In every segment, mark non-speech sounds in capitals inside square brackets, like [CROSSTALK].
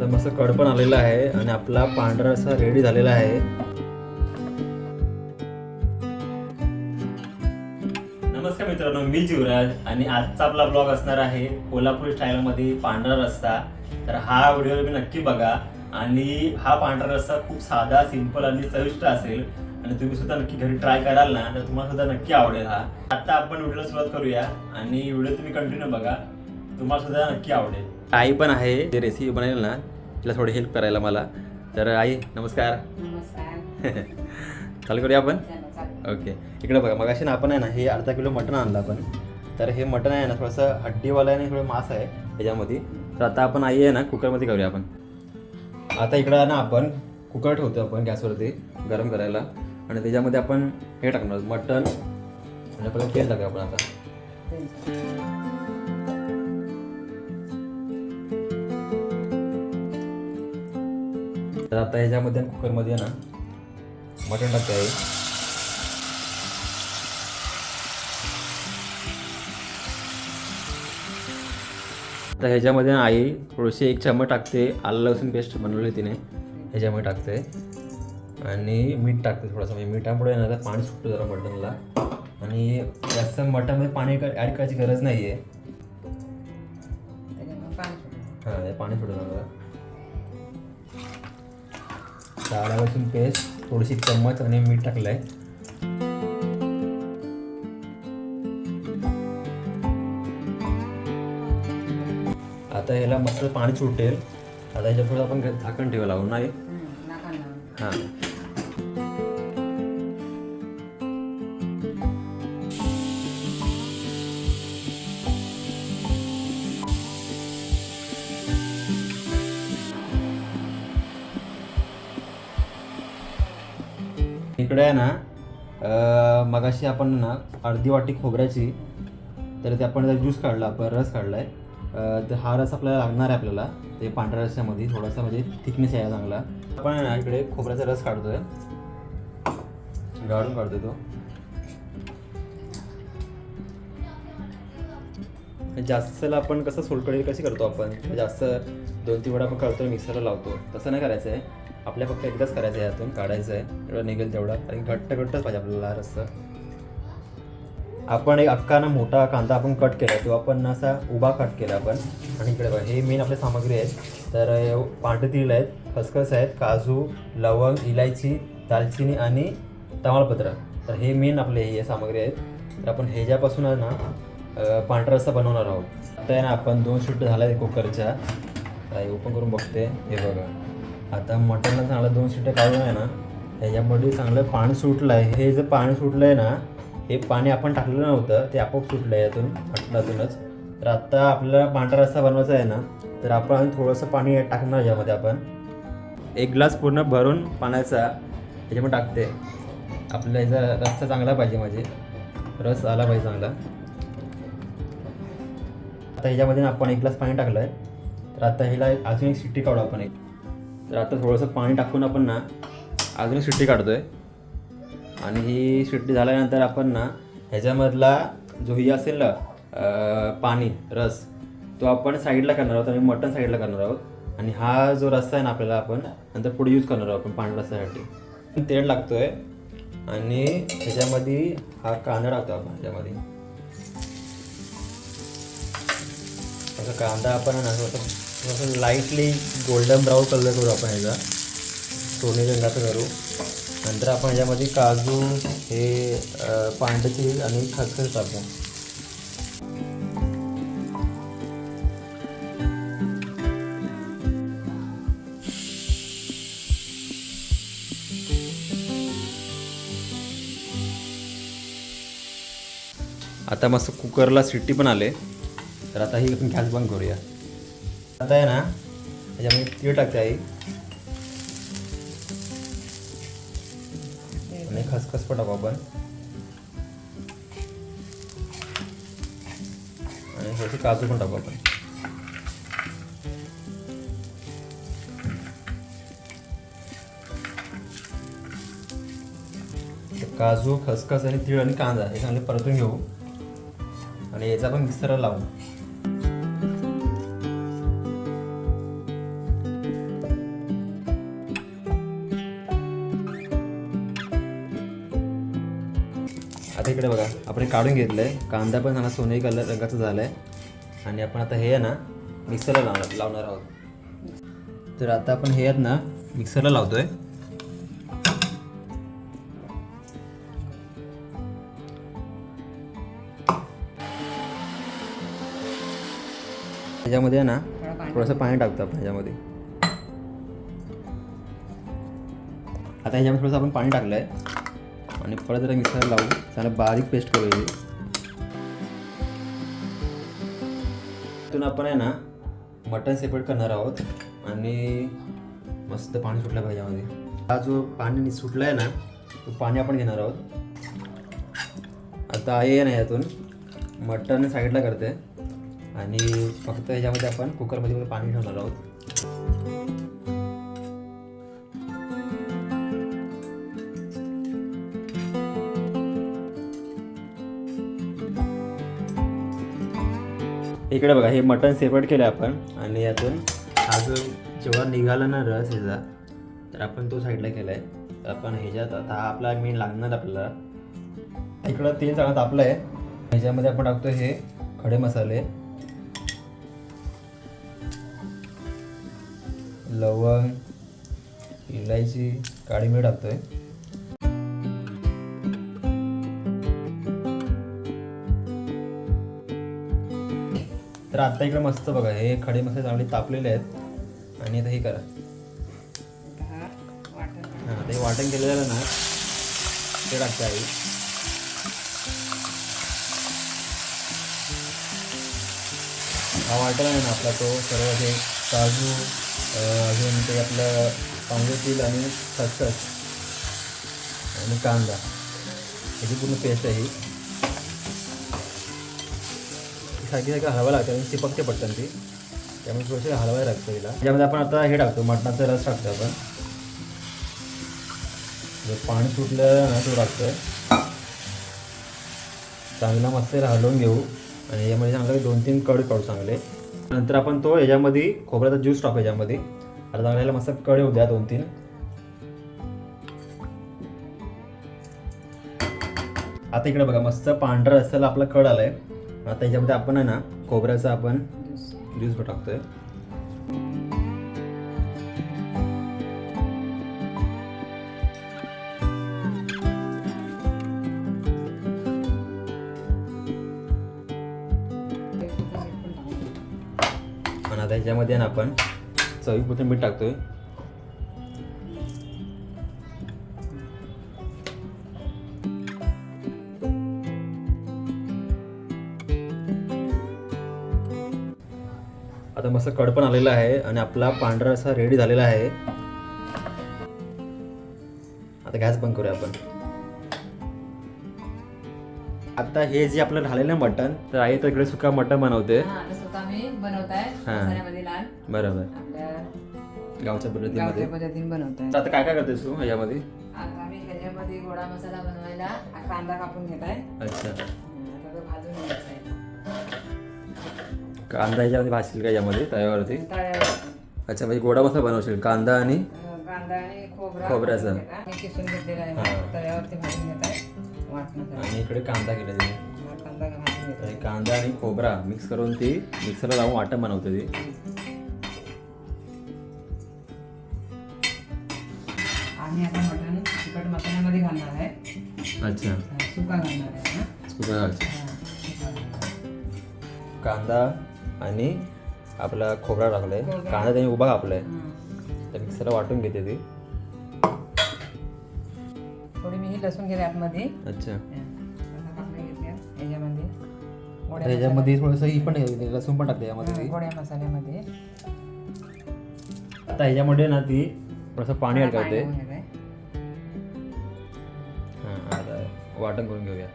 आता मस्त कड पण आलेला आहे आणि आपला पांढरा असा रेडी झालेला आहे. नमस्कार मित्रांनो मी जीवराज आणि आजचा आपला ब्लॉग असणार आहे कोल्हापूर स्टाईलमध्ये पांढरा रस्ता. तर हा व्हिडिओ तुम्ही नक्की बघा आणि हा पांढरा रस्ता खूप साधा सिंपल आणि चविष्ट असेल आणि तुम्ही सुद्धा नक्की घरी ट्राय कराल ना तर तुम्हाला सुद्धा नक्की आवडेल हा. आता आपण व्हिडिओला सुरुवात करूया आणि व्हिडिओ तुम्ही कंटिन्यू बघा. तुम्हाला सुद्धा नक्की आवडेल. आई पण आहे जे रेसिपी बनेल ना तिला थोडी हेल्प करायला मला. तर आई नमस्कार. नमस्कार. [LAUGHS] चालू करूया आपण. ओके इकडे बघा मगाशी ना आपण आहे ना हे अर्धा किलो मटण आणलं आपण. तर हे मटण आहे ना थोडंसं हड्डीवालं आहे आणि थोडं मांस आहे त्याच्यामध्ये. तर आता आपण आई आहे ना कुकरमध्ये करूया आपण. आता इकडं ना आपण कुकर ठेवतो आपण गॅसवरती गरम करायला. आणि त्याच्यामध्ये आपण हे टाकणार मटण. आणि आपल्याला तेल टाकूया आपण आता. तर आता ह्याच्यामध्ये कुकरमध्ये ना मटण टाकते आहे तर ह्याच्यामध्ये ना आई थोडीशी एक चमच टाकते. आलं लसूण पेस्ट बनवली तिने. ह्याच्यामध्ये टाकते. आणि मीठ टाकते थोडंसं. म्हणजे मिठामुळे ना आता पाणी सुटतं जरा मटनला आणि जास्त मटनमध्ये पाणी ॲड करायची गरज नाही आहे. हां पाणी सुटत मला आलं लसूण पेस्ट थोडीशी चम्मच आणि मीठ टाकलं आहे आता ह्याला मस्त पाणी सुटेल. आता ह्याच्या पुढे आपण झाकण ठेवा लावून नाही. हां. इकडे आहे ना मगाशी आपण ना अर्धी वाटी खोबऱ्याची तर ते आपण ज्यूस काढला आपण रस काढला आहे तर हा रस आपल्याला लागणार आहे आपल्याला ते पांढऱ्या रस्यामध्ये थोडासा म्हणजे थिकनेस आहे चांगला आपण आहे ना इकडे खोबऱ्याचा रस काढतोय. गाळून काढतोय तो. जास्तला आपण कसं सोलकढी कशी करतो आपण? जास्त दोन तीन वेळा आपण करतो मिक्सरला लावतो. तसं नाही करायचं आहे आपल्या फक्त एकदाच करायचं आहे यातून काढायचं आहे एवढं निघेल तेवढा आणि घट्ट घट्टच पाहिजे आपल्याला रस्ता. आपण एक अख्खा ना मोठा कांदा आपण कट केला किंवा आपण असा उभा कट केला आपण. आणि इकडे बघा हे मेन आपली सामग्री आहेत तर हे पांढरे आहेत खसखस आहेत काजू लवंग इलायची दालचिनी आणि तमालपत्र. तर हे मेन आपले हे सामग्री आहेत. तर आपण ह्याच्यापासून आहे ना पांढरा रस्सा बनवणार आहोत. आता आहे ना आपण दोन शिट्ट झाल्या आहेत कुकरच्या ओपन करून बघते. हे बघा. आता मटनला चांगलं दोन शिट्या काढून आहे ना ह्याच्यामध्ये चांगलं पाणी सुटलं आहे. हे जे पाणी सुटलं आहे ना हे पाणी आपण टाकलेलं नव्हतं ते आपोआप सुटलं आहे यातून मटणातूनच तर आत्ता आपल्याला पांढरा रस्सा बनवायचा आहे ना तर आपण थोडंसं पाणी टाकणार यामध्ये आपण. एक ग्लास पूर्ण भरून पाण्याचा ह्याच्यामध्ये टाकते. आपल्याला याचा रस्सा चांगला पाहिजे म्हणजे. रस आला पाहिजे चांगला. आता ह्याच्यामध्ये ना आपण एक ग्लास पाणी टाकलं आहे तर आता ह्याला अजून एक शिट्टी काढू आपण एक. तर आता थोडंसं पाणी टाकून आपण ना अजून एक शिट्टी काढतोय. आणि ही शिट्टी झाल्यानंतर आपण ना ह्याच्यामधला जो ही असेल ना पाणी रस तो आपण साईडला करणार आहोत आणि मटण साईडला करणार आहोत. आणि हा जो रस्सा आहे ना आपल्याला आपण नंतर पुढे यूज करणार आहोत आपण पाणी रस्स्यासाठी तेल लागतोय. आणि ह्याच्यामध्ये हा कांदा टाकतो आपण ह्याच्यामध्ये. असं कांदा आपण असं लाईटली गोल्डन ब्राऊन कलर करू आपण ह्याचा. सोने रंगाचं करू नंतर आपण ह्याच्यामध्ये काजू हे अं, आणि खसखस टाकू आता मस्त कुकरला सिट्टी पण आले. तर आता ही आपण गॅस बंद करूया. आता आहे ना त्याच्यामध्ये तीळ टाकते आई. आणि खसखस पण टाकू आपण. आणि थोडेसे काजू पण टाकू आपण. काजू खसखस आणि तीळ आणि कांदा हे चांगले परतून घेऊ. आणि याचा पण मिक्सरला लावू. आपण काढून घेतलं आहे कांदा पण चांगला सोनेरी कलर रंगाचा झाला आहे आणि आपण आता हे आहे ना मिक्सरला लावणार लावणार आहोत. तर आता आपण हे आहेत ना मिक्सरला लावतोय. त्याच्यामध्ये आहे ना थोडंसं पाणी टाकतो आपण ह्याच्यामध्ये. आता ह्याच्यामध्ये थोडंसं आपण पाणी टाकलं आहे आणि परत जरा मिक्सर लावू. चांगलं बारीक पेस्ट करू इथून आपण आहे ना मटण सेपरेट करणार आहोत आणि मस्त पाणी सुटलं पाहिजे यामध्ये. हा जो पाणी सुटला आहे ना तो पाणी आपण घेणार आहोत. आता आई आहे ना यातून मटण साईडला करते. आणि फक्त ह्याच्यामध्ये आपण कुकरमध्ये पाणी ठेवणार आहोत. इकडे बघा हे मटन सेपरेट केलं आपण. आणि यातून हा जो जेव्हा निघाला ना रस ह्याचा तर आपण तो साईडला केला आहे तर आपण ह्याच्यात आता हा आपला मेन लागणार आपल्याला. इकडं तेल चालत तापलं आहे ह्याच्यामध्ये आपण टाकतो हे खडे मसाले. लवंग इलायची काळी मिरी टाकतोय. तर आता इकडे मस्त बघा हे खडे मस्त चांगले तापलेले आहेत. आणि आता हे करा. दहा हां ते वाटण केलं झालं ना ते टाकते आई. हा वाटण आहे ना आपला तो सर्व हे काजू अजून ते आपलं पांढरे तेल आणि खसखस आणि कांदा. याची पूर्ण पेस्ट आहे ही. सारखी सारखी हलवा लागतं आणि चिपकते पटकन ती. त्यामुळे थोडेसे हलवायला लागतं तिला त्यामध्ये आपण आता हे टाकतो मटणाचा रस टाकतो आपण. जर पाणी सुटलं ना तो टाकतोय. चांगला मस्त हलवून घेऊ. आणि यामध्ये चांगलं दोन तीन कड काढू चांगले. नंतर आपण तो याच्यामध्ये खोबऱ्याचा ज्यूस टाकू याच्यामध्ये. आता चांगल्याला मस्त कड येऊ द्या दोन तीन आता इकडे बघा मस्त पांढरा रस्त्याला आपला कड आलाय. आता याच्यामध्ये आपण आहे ना खोबऱ्याचा आपण ज्यूस टाकतोय. आणि आता याच्यामध्ये ना आपण चवीपुरतं मीठ टाकतोय. मस्त कड पण आलेला आहे आणि आपला पांढरा असा रेडी झालेला आहे. आता गॅस बंद करूया आपण. आता हे जे आपलं झालेलं मटण तर आई तर इकडे सुका मटण बनवते. बरोबर. गावच्या पद्धतीमध्ये. आता काय काय करतेस तू याच्यामध्ये आता मी ह्याच्यामध्ये गोडा मसाला बनवायला हा कांदा कापून घेत आहे अच्छा भाजून घ्यायचा आहे. कांदा याच्यामध्ये भाजशील का यामध्ये? तव्यावरती? अच्छा म्हणजे गोडा मसाला बनवशील. कांदा आणि कांदा खोबऱ्याचं. किसून घेतलेला आहे. हा. तव्यावरती भाजून घेत आहे. वाटण्यासाठी आणि इकडे कांदा केला तिने कांदा आणि खोबरा मिक्स करून ती मिक्सरला लावून वाटण बनवते ती. आणि आता मटण तिखट मसाल्यामध्ये घालणार आहे. अच्छा. सुका घालणार आहे. सुका घालशील. सुका घालणार आहे. कांदा आणि आपला खोबरा टाकलाय. खोबरा. कांदा त्यांनी उभा कापलाय. हा. तर मिक्सरला वाटून घेते ती. थोडी मी ही लसूण घेते आतमध्ये अच्छा. याच्यामध्ये. ह्याच्यामध्ये थोडंसं ही पण आहे, लसूण पण टाकते यामध्ये. गोड्या मसाल्यामध्ये. आता ह्याच्यामध्ये ना ती थोडंसं पाणी आहे. हां आता वाटण करून घेऊया.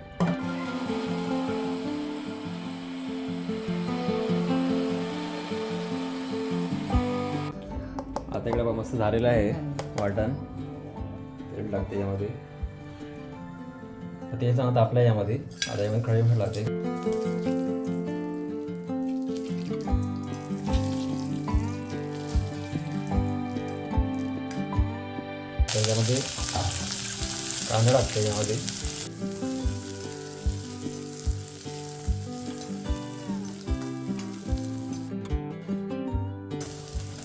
आता इकडे मस्त झालेलं आहे वाटण. तेल लागते यामध्ये. ते चांगलं तापलं आहे यामध्ये. आता यामध्ये खडे भर लागते त्याच्यामध्ये कांदा टाकते यामध्ये.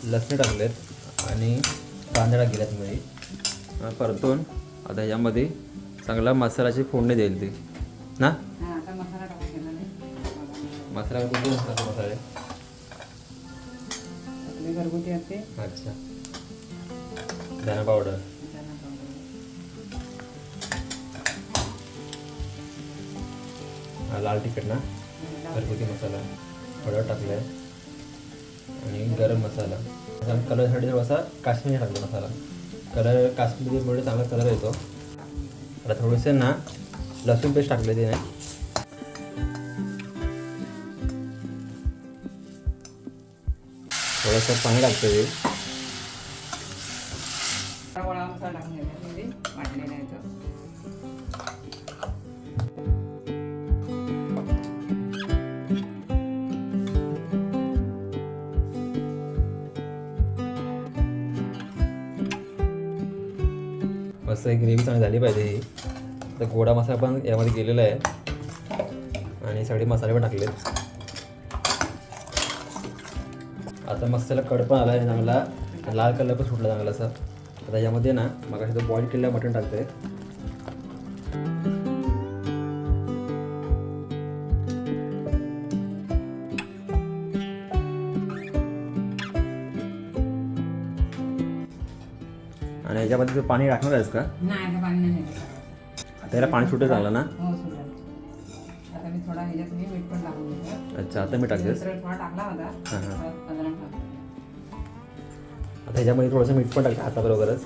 लसणी टाकलेत. आणि टाकलेत मध्ये हा, परतून आता ह्याच्यामध्ये चांगला मसाल्याची फोडणी देईल ती. ना? हा आता मसाला कोणते मसाले घरगुती असते. अच्छा. धना पावडर. लाल तिखट ना? घरगुती मसाला. हळद टाकलं आहे आणि गरम मसाला. आणि कलरसाठी थोडासा काश्मीरी टाकला मसाला. कलर काश्मीरीमुळे चांगला कलर येतो. आता थोडेसे ना लसूण पेस्ट टाकले ते नाही थोडंसं पाणी टाकतं ते मस्त एक ग्रेव्ही चांगली झाली पाहिजे ही. तर गोडा मसाला पण यामध्ये गेलेला आहे. आणि सगळे मसाले पण टाकलेत. आता मसाला त्याला कड पण आला आहे चांगला लाल कलर पण सुटला चांगला असा. आता यामध्ये ना मग तो बॉईल केलेलं मटण आहे आणि याच्यामध्ये तू पाणी टाकणार आहेस का? नाही आता पाणी नाही घ्यायचं. आता याला पाणी सुटत चांगलं ना? हो सुटेल. आता मी थोडा ह्याच्यात मी मीठ पण टाकून घेतो. अच्छा आता मी टाकतेस? दुसरा थोडा टाकला होता. हां हां. टाकला आता ह्याच्यामध्ये थोडंसं मीठ पण टाकतं हाताबरोबरच.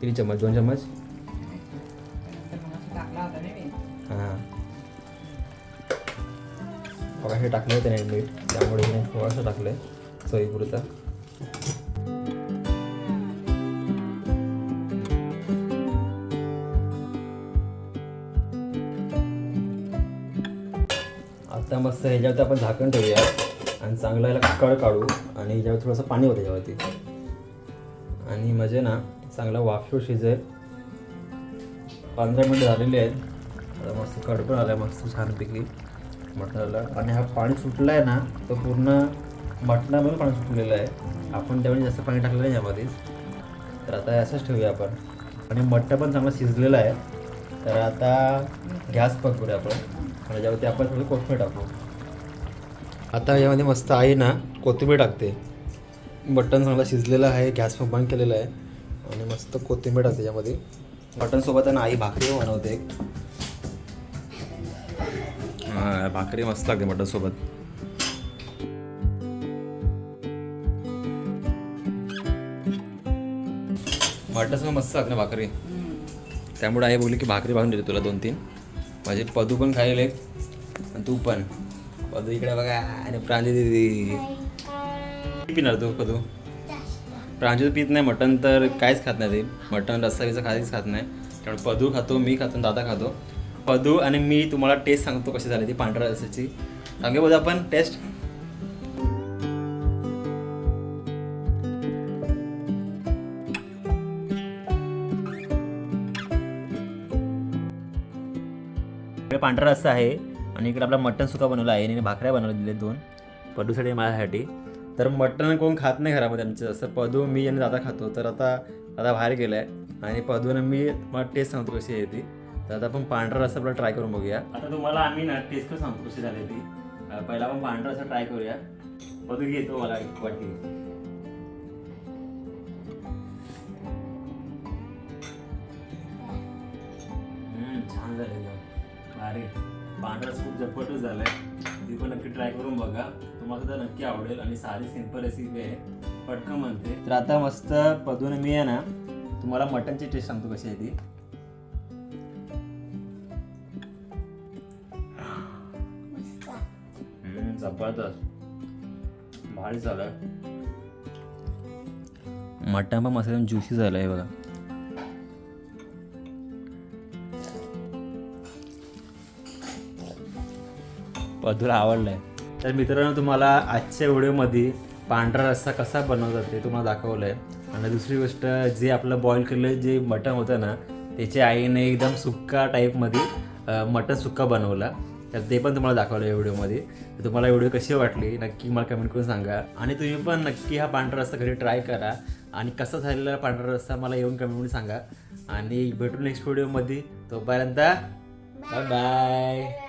किती चम्मच? दोन चम्मच? बघा हे टाकलं होतं नाही मीठ त्यामुळे मी थोडंसं टाकलं आहे चवीपुरता आता मस्त ह्याच्यावरती आपण झाकण ठेवूया आणि चांगलं याला कळ काढू आणि ह्याच्यावर थोडंसं पाणी होतं ह्याच्यावरती आणि म्हणजे ना चांगला वाफेवर शिजेल. पंधरा मिनटं झालेले आहेत. आता मस्त कडपण आला आहे मस्त छानपैकी. मटणाला. आणि हा पाणी सुटलं आहे ना तो पूर्ण मटणामध्ये पाणी सुटलेलं आहे. आपण त्यावेळी जास्त पाणी टाकलं नाही यामध्ये तर आता असंच ठेवूया आपण. आणि मटण पण चांगलं शिजलेलं आहे. तर आता गॅस पकडूया आपण. आणि ज्यावरती आपण थोडी कोथिंबीर टाकू. आता यामध्ये मस्त आई ना कोथिंबीर टाकते. मटण चांगलं शिजलेलं आहे गॅस पण बंद केलेलं आहे. आणि मस्त कोथिंबीर टाकते यामध्ये. मटणसोबत आणि ना आई भाकरी बनवते. हां भाकरी मस्त लागते मटनसोबत मटणसोबत मस्त लागते भाकरी. त्यामुळे आई बोलली की भाकरी भाजून देते तुला दोन तीन माझे पदू पण खायले एक आणि तू पण. पदू इकडे बघा आणि प्रांजली दिदी. पिणार तू पदू? प्रांजू पित नाही मटण तर काहीच खात नाही ते. मटण रस्सा बिस्सा काहीच खात नाही. त्यामुळे पदू खातो मी खातो आणि दादा खातो. पदू आणि मी तुम्हाला टेस्ट सांगतो कशी झाली ती पांढऱ्या रस्साची सांगे बघा आपण? टेस्ट इकडे पांढरा रस्सा आहे आणि इकडे आपला मटण सुका बनवला आहे. आणि भाकऱ्या बनवल्या दिले दोन पदूसाठी माझ्यासाठी. तर मटण कोण खात नाही घरामध्ये आमचं. असं पदू मी आणि दादा खातो. तर आता दादा बाहेर गेला आहे आणि पदू आणि मी मला टेस्ट सांगतो कशी आहे ती. तर आता आपण पांढरा रस्सा आपला ट्राय करून बघूया. आता तुम्हाला आम्ही ना टेस्ट करून सांगतो कशी झाली ती पहिला आपण पांढरा रस्सा ट्राय करूया. बघू घेतो मला एक वाटी. छान झालेलं अरे भारी. पांढरा खूप झटपटच झालाय. ती पण नक्की ट्राय करून बघा. तुम्हाला तर नक्की आवडेल आणि साधी सिंपल रेसिपी आहे. पटकन म्हणते. तर आता मस्त पदून मी आहे ना तुम्हाला मटनची टेस्ट सांगतो कशी आहे ती. जबरदस्त भारी झालं मटण पण मस्त ज्युसी झालं आहे बघा. पदूला आवडलं आहे तर मित्रांनो तुम्हाला आजच्या व्हिडिओमध्ये पांढरा रस्सा कसा बनवतात ते तुम्हाला दाखवलं आहे आणि दुसरी गोष्ट जे आपलं बॉईल केलेलं जे मटण होतं ना त्याच्या आईने एकदम सुक्का टाईपमध्ये अ, मटण सुक्का बनवला. तर ते पण तुम्हाला दाखवलं या व्हिडिओमध्ये. तर तुम्हाला व्हिडिओ कशी वाटली नक्की मला कमेंट करून सांगा. आणि तुम्ही पण नक्की हा पांढरा रस्ता घरी ट्राय करा. आणि कसा झालेला पांढरा रस्ता मला येऊन कमेंटमध्ये सांगा. आणि भेटू नेक्स्ट व्हिडिओमध्ये तोपर्यंत बाय बाय